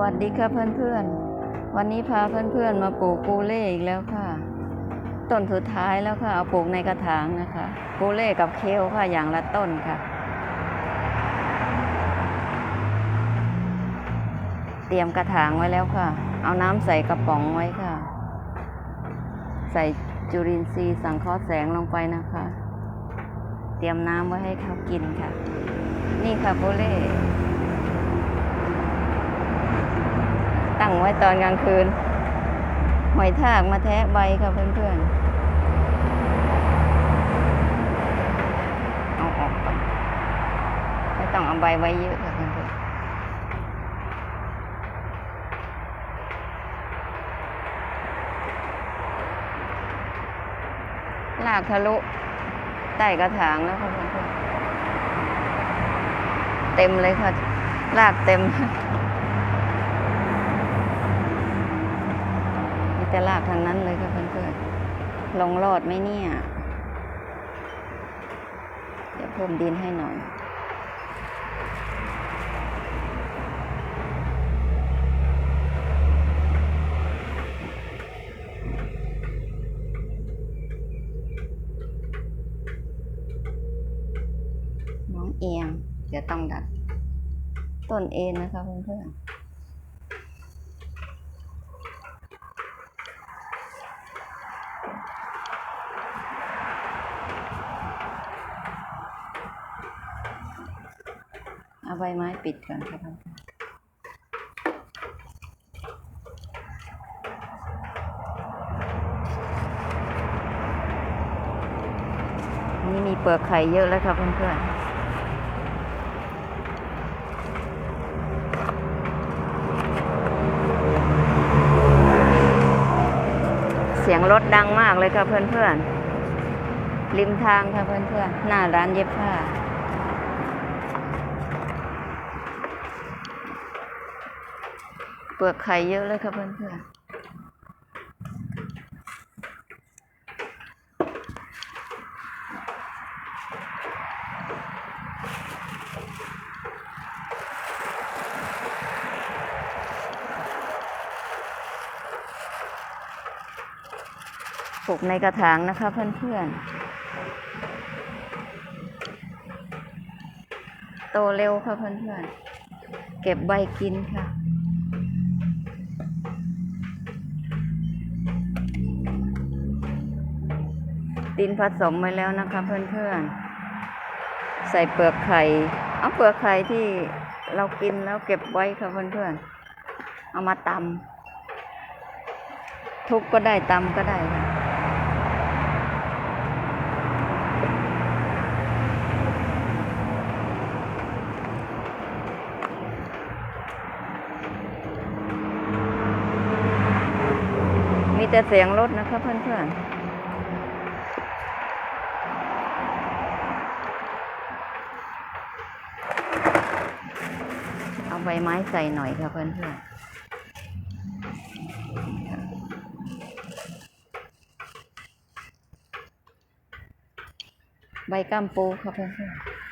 วัสดีค่ะเพื่อนๆ วันนี้พาเพื่อนๆ มาปลูกกูเล่อีกแล้วค่ะ ต้นสุดท้ายแล้วค่ะ เอาปลูกในกระถางนะคะกูเล่กับเคลค่ะอย่างละต้นค่ะ เตรียมกระถางไว้แล้วค่ะ เอาน้ำใส่กระป๋องไว้ค่ะ ใส่จุลินทรีย์สังเคราะห์แสงลงไปนะคะ เตรียมน้ำไว้ให้เขากินค่ะ นี่ค่ะโบเล่ ตั้งไว้ตอนกลางคืน หอยทากมาแทะใบค่ะเพื่อนๆ เอาออกก่อนไม่ต้องเอาใบไว้เยอะค่ะเพื่อนๆลากทะลุใต้กระถางแล้วค่ะเพื่อนๆเต็มเลยค่ะ ลากเต็ม มีแต่ลากทางนั้นเลยค่ะเพื่อนๆลงรอดไหมเนี่ย เดี๋ยวเพิ่มดินให้หน่อยน้องเอียงเดี๋ยวต้องดัดต้นเอ็นนะคะเพื่อนๆ เอาใบไม้ปิดก่อนครับนี่มีเปลือกไข่เยอะแล้วครับเพื่อนๆเสียงรถดังมากเลยครับเพื่อนๆริมทางค่ะเพื่อนๆหน้าร้านเย็บผ้า เปลือกไข่เยอะเลยครับเพื่อนๆปลูกในกระถางนะคะเพื่อนๆ โตเร็วค่ะเพื่อนๆ เก็บใบกินค่ะ ดินผสมไว้แล้วนะคะ เพื่อนๆ ใส่เปลือกไข่เอาเปลือกไข่ที่เรากินแล้วเก็บไว้ค่ะเพื่อนๆ เอามาตำทุบก็ได้ตำก็ได้ค่ะมีแต่เสียงรถนะคะเพื่อนๆ ใบไม้ใส่หน่อยค่ะเพื่อนๆใบกัมปูค่ะเพื่อนๆ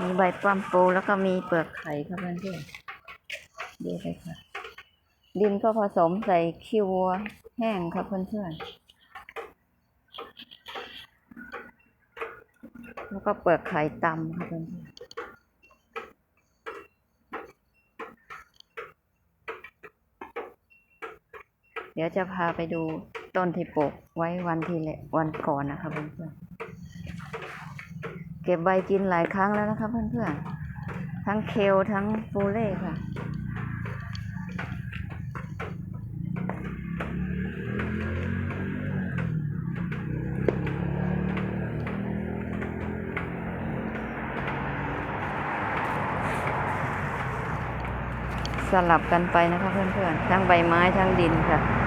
มีใบก้มปูแล้วก็มีเปลือกไข่ค่ะเพื่อนๆเดียวเลยค่ะ ดินก็ผสมใส่ขี้วัวแห้งค่ะเพื่อนๆแล้วก็เปลือกไข่ตำค่ะเพื่อนๆเดี๋ยวจะพาไปดูต้นที่ปลูกไว้วันที่แลวันก่อนนะคะเพื่อนๆ ก็บใบกินหลายครั้งแล้วนะคะเพื่อนๆ ทั้งเคลทั้งฟูเล่ค่ะ สลับกันไปนะคะเพื่อนๆ ทั้งใบไม้ทั้งดินค่ะ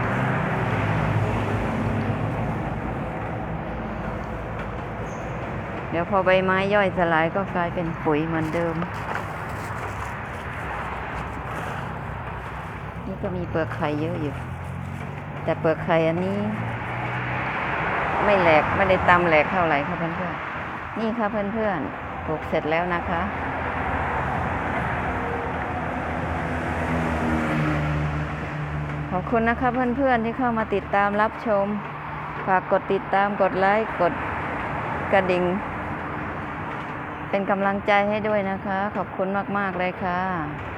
เดี๋ยวพอใบไม้ย่อยสลายก็กลายเป็นปุ๋ยเหมือนเดิม นี่ก็มีเปลือกไข่เยอะอยู่ แต่เปลือกไข่อันนี้ ไม่แหลกไม่ได้ตำแหลกเท่าไหร่ค่ะเพื่อนๆนี่ค่ะเพื่อนๆปลูกเสร็จแล้วนะคะขอบคุณนะคะเพื่อนๆที่เข้ามาติดตามรับชม ฝากกดติดตามกดไลค์กดกระดิ่ง เป็นกำลังใจให้ด้วยนะคะ ขอบคุณมาก ๆ เลยค่ะ